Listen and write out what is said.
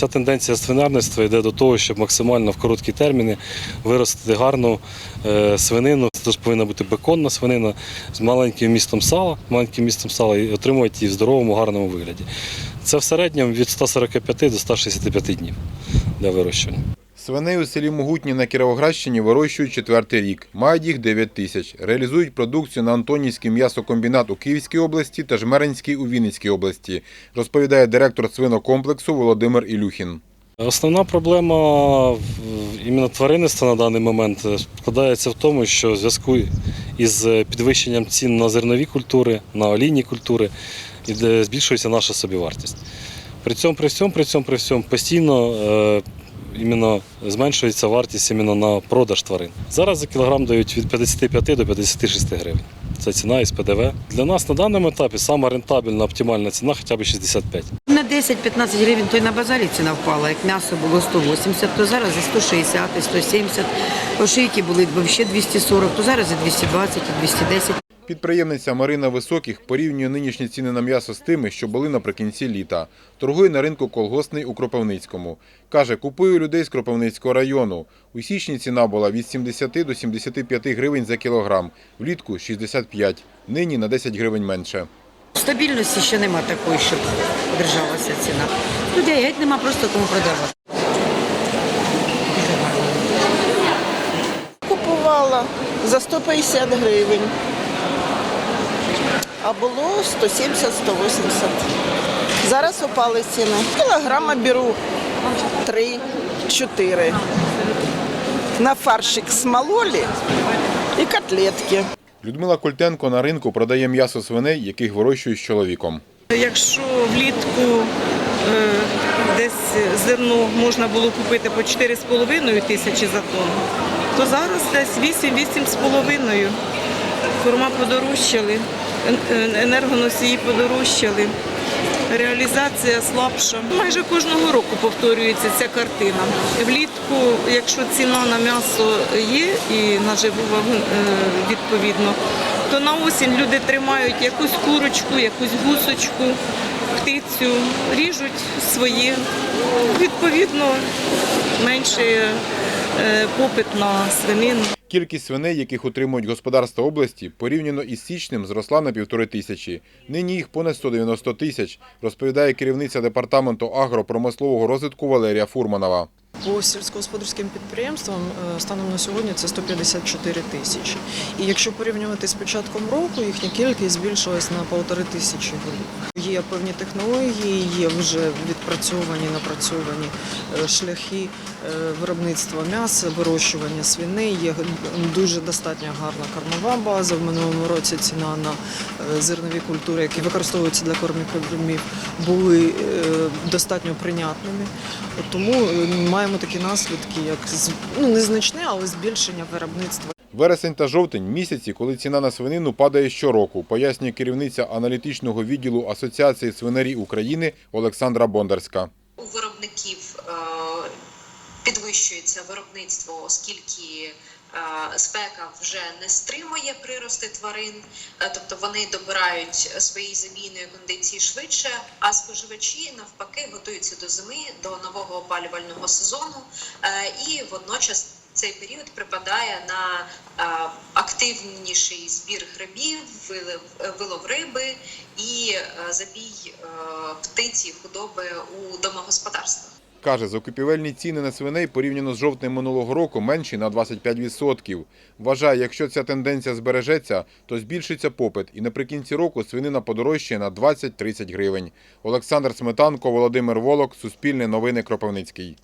Вся тенденція свинарництва йде до того, щоб максимально в короткі терміни виростити гарну е, свинину. Це ж повинна бути беконна свинина з маленьким містом сала, маленьким містом сала і отримувати її в здоровому, гарному вигляді. Це в середньому від 145 до 165 днів для вирощування. Свиней у селі Могутні на Кіровоградщині вирощують четвертий рік. Мають їх 9 тисяч. Реалізують продукцію на Антонівський м'ясокомбінат у Київській області та Жмеринський у Вінницькій області, розповідає директор свинокомплексу Володимир Ілюхін. Основна проблема іменно тваринництва на даний момент складається в тому, що в зв'язку із підвищенням цін на зернові культури, на олійні культури, збільшується наша собівартість. При цьому, при всьому, при цьому, при всьому постійно е, іменно зменшується вартість іменно на продаж тварин. Зараз за кілограм дають від 55 до 56 гривень. Це ціна із ПДВ. Для нас на даному етапі сама рентабельна оптимальна ціна хоча б 65. На 10-15 гривень, то й на базарі ціна впала. Як м'ясо було 180, то зараз і 160, і 170. Ошийки були взагалі 240, то зараз і 220, і 210. Підприємниця Марина Високих порівнює нинішні ціни на м'ясо з тими, що були наприкінці літа. Торгує на ринку колгосний у Кропивницькому. Каже, купую людей з Кропивницького району. У січні ціна була від 70 до 75 гривень за кілограм, влітку 65, нині на 10 гривень менше. Стабільності ще нема такої, щоб держалася ціна. Людей геть нема просто кому продавати. Купувала за 150 гривень. А було 170-180. Зараз упали ціни. Кілограма беру 3-4. На фаршик смололі і котлетки. Людмила Культенко на ринку продає м'ясо свиней, яких вирощує з чоловіком. Якщо влітку е, десь зерно можна було купити по 4,5 тисячі за тонну, то зараз десь 8-8,5. Корма подорожчали, енергоносії подорожчали, реалізація слабша. Майже кожного року повторюється ця картина. Влітку, якщо ціна на м'ясо є і на живу вагу е, відповідно, то на осінь люди тримають якусь курочку, якусь гусочку, птицю, ріжуть своє. Відповідно, менше попит на свинину. Кількість свиней, яких утримують господарства області, порівняно із січнем зросла на півтори тисячі. Нині їх понад 190 тисяч, розповідає керівниця департаменту агропромислового розвитку Валерія Фурманова. По сільськогосподарським підприємствам е, станом на сьогодні це 154 тисячі. І якщо порівнювати з початком року, їхня кількість збільшилась на полтори тисячі голів. Є певні технології, є вже відпрацьовані, напрацьовані е, шляхи е, виробництва м'яса, вирощування свиней. Є дуже достатньо гарна кормова база. В минулому році ціна на е, зернові культури, які використовуються для кормів, були достатньо прийнятними. Тому маємо такі наслідки, як ну, незначне, але збільшення виробництва. Вересень та жовтень місяці, коли ціна на свинину падає щороку, пояснює керівниця аналітичного відділу Асоціації свинарів України Олександра Бондарська. у виробників е, підвищується виробництво, оскільки е, спека вже не стримує прирости тварин, е, тобто вони добирають свої замінної кондиції швидше, а споживачі навпаки готуються до зими, до нового опалювального сезону, і водночас. Цей період припадає на е, активніший збір грибів, вилов, риби і е, забій е, птиці худоби у домогосподарствах. Каже, закупівельні ціни на свиней порівняно з жовтнем минулого року менші на 25%. Вважає, якщо ця тенденція збережеться, то збільшиться попит і наприкінці року свинина подорожчає на 20-30 гривень. Олександр Сметанко, Володимир Волок, Суспільне новини Кропивницький.